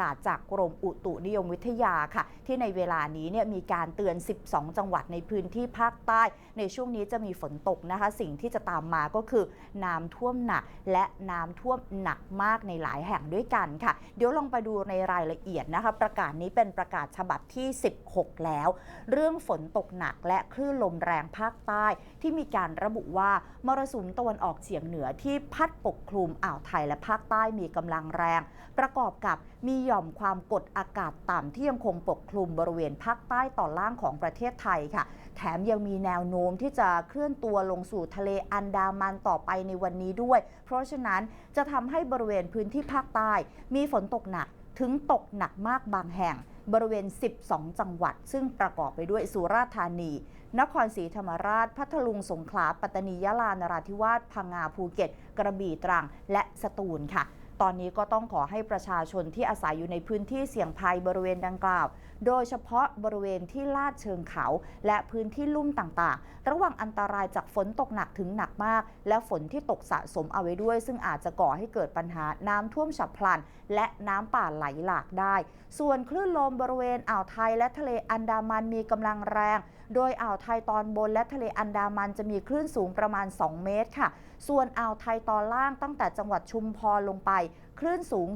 กาศจากกรมอุตุนิยมวิทยาค่ะ ที่ในเวลานี้เนี่ยมีการเตือน 12 จังหวัดในพื้นที่ภาคใต้ ในช่วงนี้จะมีฝนตกนะคะ สิ่งที่จะตามมาก็คือน้ำท่วมหนัก และน้ำท่วมหนักมากในหลายแห่งด้วยกันค่ะ เดี๋ยวลองไปดูในรายละเอียดนะคะ ประกาศนี้เป็นประกาศฉบับที่ 16 แล้ว เรื่องฝนตกหนักและคลื่นลมแรงภาคใต้ ที่มีการระบุว่ามรสุมตะวันออกเฉียงเหนือที่พัดปกคลุมอ่าวไทยและภาคใต้มีกำลังแรง ประกอบกับมีหย่อมความกดอากาศต่ำที่ยังคงปกคลุมบริเวณภาคใต้ตอนล่างของประเทศไทยค่ะ แถมยังมีแนวโน้มที่จะเคลื่อนตัวลงสู่ทะเลอันดามันต่อไปในวันนี้ด้วย เพราะฉะนั้นจะทำให้บริเวณพื้นที่ภาคใต้ มีฝนตกหนักถึงตกหนักมากบางแห่ง บริเวณ 12 จังหวัด ซึ่งประกอบไปด้วยสุราษฎร์ธานี นครศรีธรรมราช พัทลุง สงขลา ปัตตานี ยะลา นราธิวาส พังงา ภูเก็ต กระบี่ ตรัง และสตูลค่ะ ตอนนี้ก็ต้องขอให้ประชาชนที่อาศัยอยู่ในพื้นที่เสี่ยงภัยบริเวณดังกล่าว โดยเฉพาะบริเวณที่ลาดเชิงเขา และพื้นที่ลุ่มต่างๆ ระวังอันตรายจากฝนตกหนักถึงหนักมาก และฝนที่ตกสะสมเอาไว้ด้วย ซึ่งอาจจะก่อให้เกิดปัญหาน้ำท่วมฉับพลัน และน้ำป่าไหลหลากได้ ส่วนคลื่นลมบริเวณอ่าวไทยและทะเลอันดามันมีกำลังแรง โดยอ่าวไทยตอนบนและทะเลอันดามันจะมีคลื่นสูงประมาณ 2 เมตรค่ะ ส่วนอ่าวไทยตอนล่างตั้งแต่จังหวัดชุมพรลงไปคลื่นสูง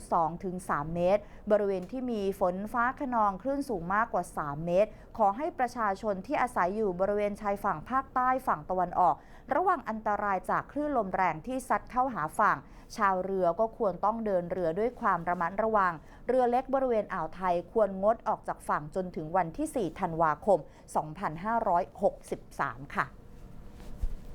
2-3 เมตร บริเวณที่มีฝนฟ้าขนองคลื่นสูงมากกว่า 3 เมตร ขอให้ประชาชนที่อาศัยอยู่บริเวณชายฝั่งภาคใต้ฝั่งตะวันออก ระวังอันตรายจากคลื่นลมแรงที่ซัดเข้าหาฝั่ง ชาวเรือก็ควรต้องเดินเรือด้วยความระมัดระวัง เรือเล็กบริเวณอ่าวไทยควรงดออกจากฝั่งจนถึงวันที่ 4 ธันวาคม 2563 ค่ะ